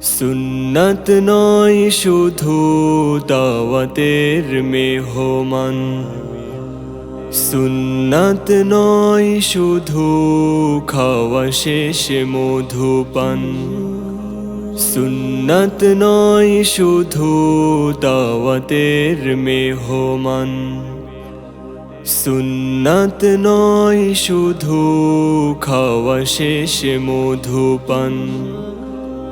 সুন্নত নয় শুধু দাওয়াতের মেহমান। সুন্নত নয় শুধু খাওয়া শেষে মধুপান। সুন্নত নয় শুধু দাওয়াতের মেহমান। সুন্নত নয় শুধু খাওয়া শেষে মধুপান।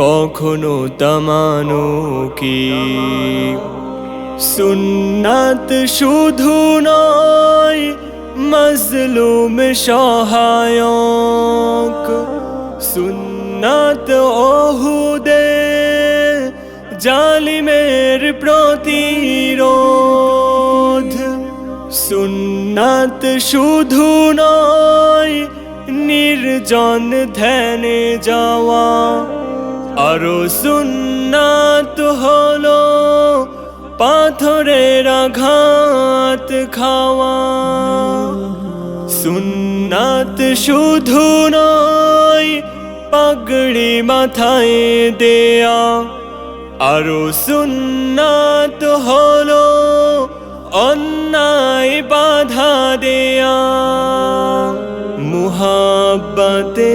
কখনো তামানো কি? সুন্নাত শুধু নয়, মজলুম সহায়ক। সুন্নাত ওহুদে জালিমের প্রতিরোধ। সুন্নাত শুধু নয়, নির্জন ধ্যানে যাওয়া। আরও সুন্নাত হলো পাথরের আঘাত খাওয়া। সুন্নাত শুধু নয়, পাগড়ি মাথায় দেয়া। আরও সুন্নাত হলো অন্যায় বাধা দেয়া। মুহাব্বাতে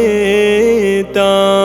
তার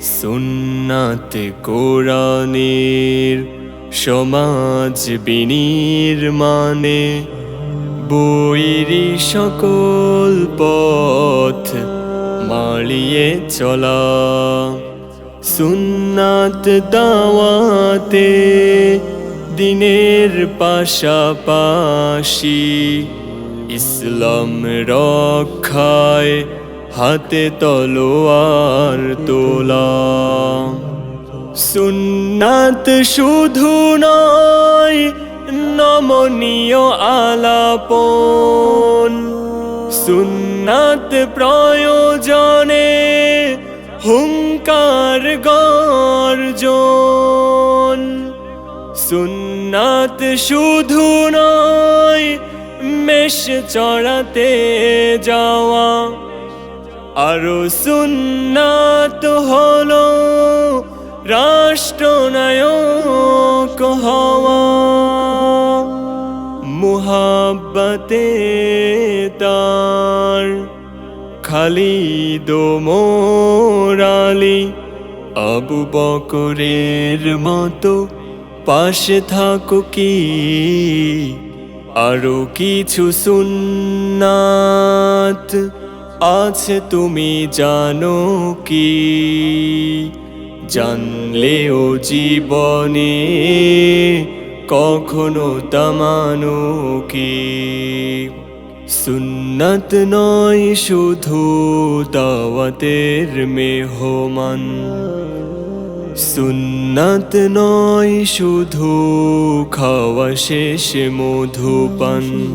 সুন্নাত কোরআনের সমাজ বিনির্মাণে বৈরি সকল পথ মাড়িয়ে চলা। সুন্নাত দাওয়াতে দিনের পাশাপাশি ইসলাম রক্ষায় হাতে তলোয়ার তোলা। সুন্নাত শুধু নয়, নমনীয় আলাপন। সুন্নাত প্রয়োজনে হুঙ্কার গর্জন। সুন্নাত শুধু নয়, মেষ চড়াতে যাওয়া। আরও সুন্নাত হলো রাষ্ট্রনায়ক হওয়া। মুহাব্বতে তার খালিদ মোরালি আবু বকরের মতো পাশে থাকো কি? আরও কিছু সুন্নাত আছে তুমি জানো কি? জানলেও জীবনে কখনো তামানো কি? সুন্নত নয় শুধু দাওয়াতের মেহমান। সুন্নত নয় শুধু খাওয়া শেষে মধুপান।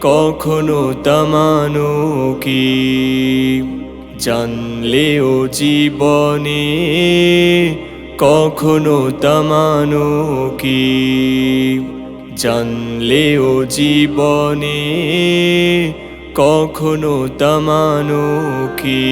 কখনো তামানো কি? জানলেও জীবনে কখনো তামানো কি? জানলেও জীবনে কখনো তামানো কি?